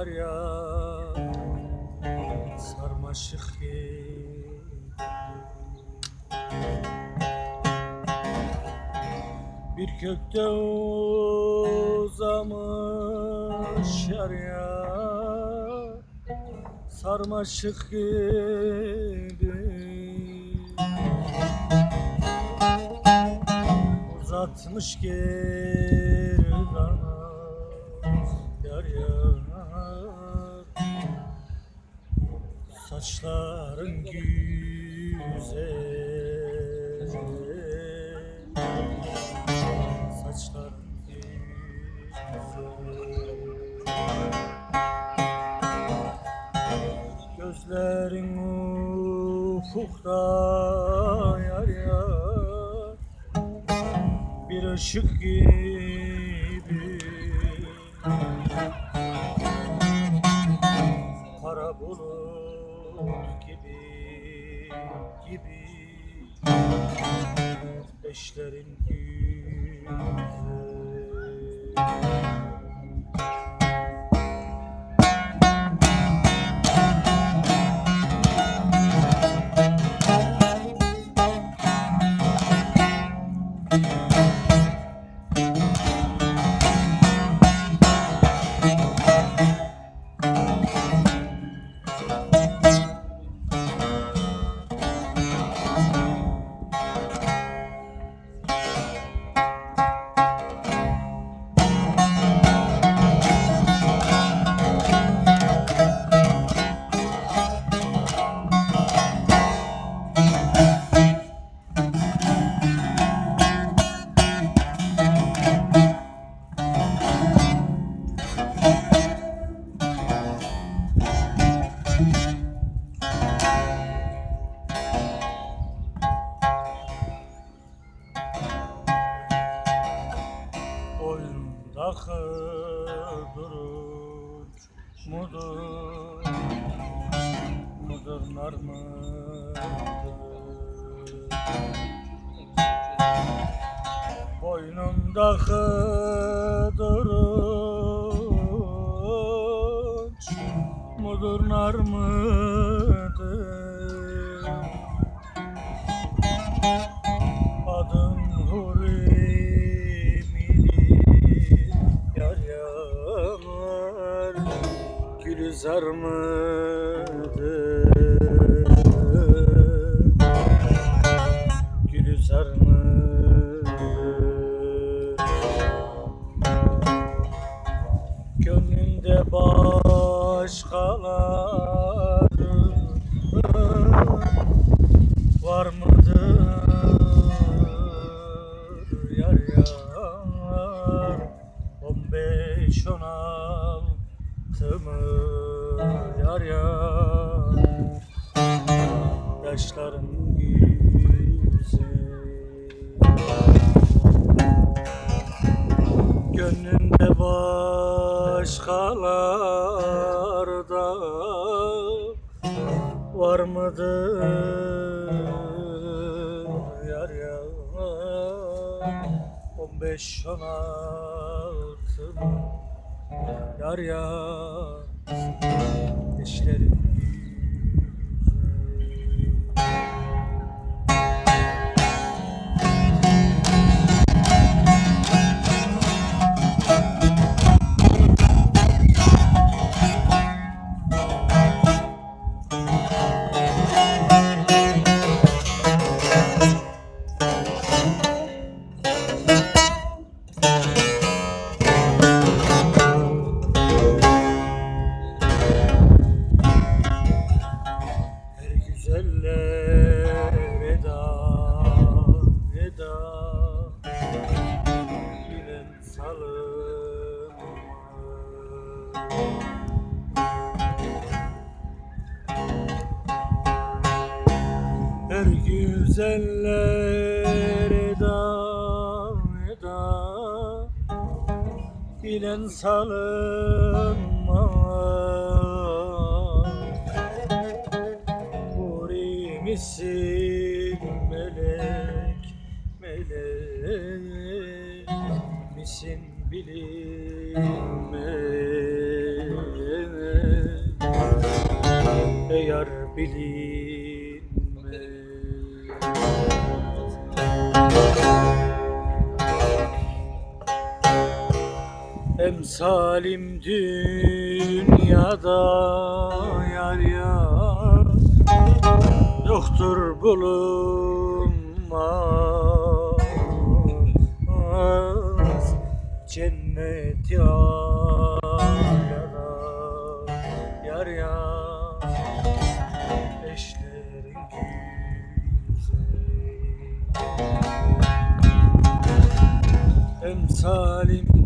Yar yar sarmaşık Bir kökte uzamış yar Sarmaşık gibi. Uzatmış gerdanı Saçların güzel. Saçların güzel. Gözlerin ufukta yar yar. Bir ışık gibi. Kara bulut gibi gibi. Eşlerin güzel Boynundaki duruş mudur Mudur nar mıdır Boynundaki duruş Mudur nar mıdır Gülizar mıdır yaşların güzel Gönlünde başkalar da var mıdır yar on altı mı? Yar yar eşlerin salım Her güzeller eda eda. Bilen salınmaz Huri misin melek melek misin bilir Ey yar bilinmez. Emsalim dünyada yar yar Yoktur bulunmaz Cennet yara Yar yar Eşlerin güzel Emsalim